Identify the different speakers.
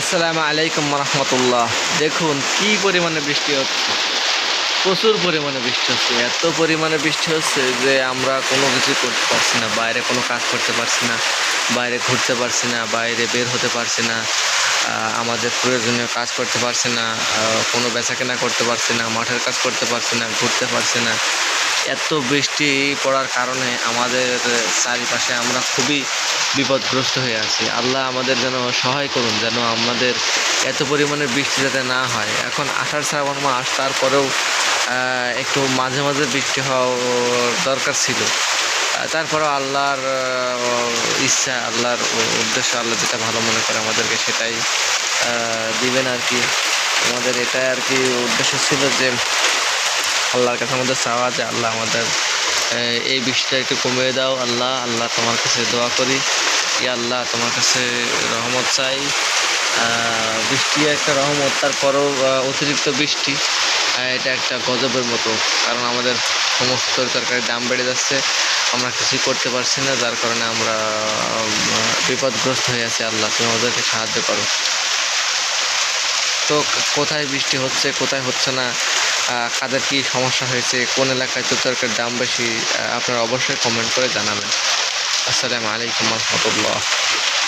Speaker 1: আসসালামু আলাইকুম রহমতুল্লাহ দেখুন, কি পরিমাণে বৃষ্টি হচ্ছে। প্রচুর পরিমাণে বৃষ্টি হচ্ছে। এত পরিমাণে বৃষ্টি হচ্ছে যে আমরা কোনো কিছু করতে পারছি না, বাইরে কোনো কাজ করতে পারছি না। বাইরে ঘুরতে পারছি না, বাইরে বের হতে পারছি না আমাদের প্রয়োজনীয় কাজ করতে পারছি না কোনো বেচাকেনা করতে পারছি না, মাঠের কাজ করতে পারছি না, ঘুরতে পারছি না। এত বৃষ্টি পড়ার কারণে আমাদের চারিপাশে আমরা খুবই বিপদগ্রস্ত হয়ে আছি। আল্লাহ আমাদের যেন সহায় করুন, যেন আমাদের এত পরিমাণে বৃষ্টি যাতে না হয়। এখন আষাঢ় শ্রাবণ মাস, তারপরেও একটু মাঝে মাঝে বৃষ্টি হওয়া দরকার ছিল। তারপরেও আল্লাহর ইচ্ছা, আল্লাহর উদ্দেশ্য, আল্লাহ যেটা ভালো মনে করে আমাদেরকে সেটাই দিবেন আর কি। আমাদের এটাই আর কি উদ্দেশ্য ছিল যে আল্লাহর কাছে আমাদের চাওয়া যে আল্লাহ আমাদের এই বৃষ্টিটা একটু কমিয়ে দাও। আল্লাহ আল্লাহ তোমার কাছে দোয়া করি। ই আল্লাহ তোমার কাছে রহমত চাই। বৃষ্টি একটা রহমত, তারপরও অতিরিক্ত বৃষ্টি এটা একটা গজবের মতো। কারণ আমাদের সমস্ত তরকারির দাম বেড়ে যাচ্ছে। আমরা কিছুই করতে পারছি না, যার কারণে আমরা বিপদগ্রস্ত হয়ে আছি আল্লাহ, তুমি আমাদেরকে সাহায্য করো। তো কোথায় বৃষ্টি হচ্ছে, কোথায় হচ্ছে না কাদের কী সমস্যা হয়েছে, কোন এলাকায় চতুর্কের দাম বেশি আপনারা অবশ্যই কমেন্ট করে জানাবেন। আসসালামু আলাইকুম রহমতুল্লাহ।